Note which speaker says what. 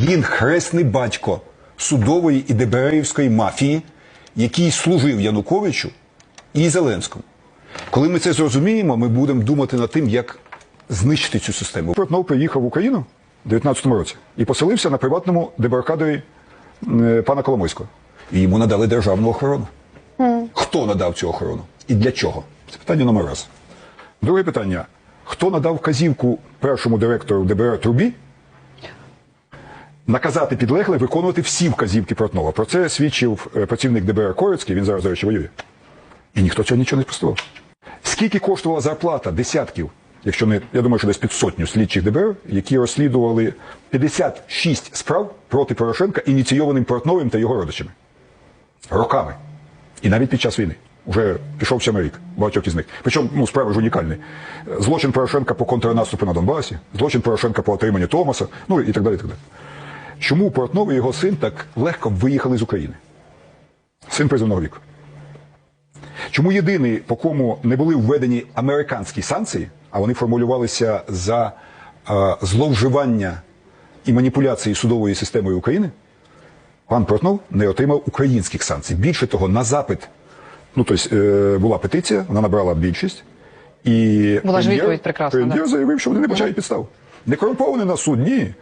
Speaker 1: Він хресний батько судової і ДБРівської мафії, який служив Януковичу і Зеленському. Коли ми це зрозуміємо, ми будемо думати над тим, як знищити цю систему.
Speaker 2: Портнов приїхав в Україну у 19-му році і поселився на приватному дебаркадері е, пана Коломойського.
Speaker 1: І йому надали державну охорону. Хто надав цю охорону? І для чого? Це питання номер раз.
Speaker 2: Друге питання: хто надав вказівку першому директору ДБР Трубі наказати підлеглих виконувати всі вказівки Портнова? Про це свідчив е, працівник ДБР Корецький, він зараз, до речі, воює. І ніхто цього нічого не спростував. Скільки коштувала зарплата десятків, якщо не я думаю, що десь під сотню слідчих ДБР, які розслідували 56 справ проти Порошенка, ініційованим Портновим та його родичами роками. І навіть під час війни. Уже пішов сьомий рік, багатьох із них. Причому ну, справи ж унікальні. Злочин Порошенка по контрнаступу на Донбасі, злочин Порошенка по отриманню Томаса, ну і так далі. І так далі. Чому Портнов і його син так легко виїхали з України? Син призовного віку. Чому єдиний, по кому не були введені американські санкції, а вони формулювалися за е, зловживання і маніпуляції судовою системою України, пан Портнов не отримав українських санкцій. Більше того, на запит, ну тобто е, була петиція, вона набрала більшість, і
Speaker 3: Була ж відповідь прекрасна,
Speaker 2: Прем'єр заявив, що вони не бачають підстав. Не корумпований на суд, ні.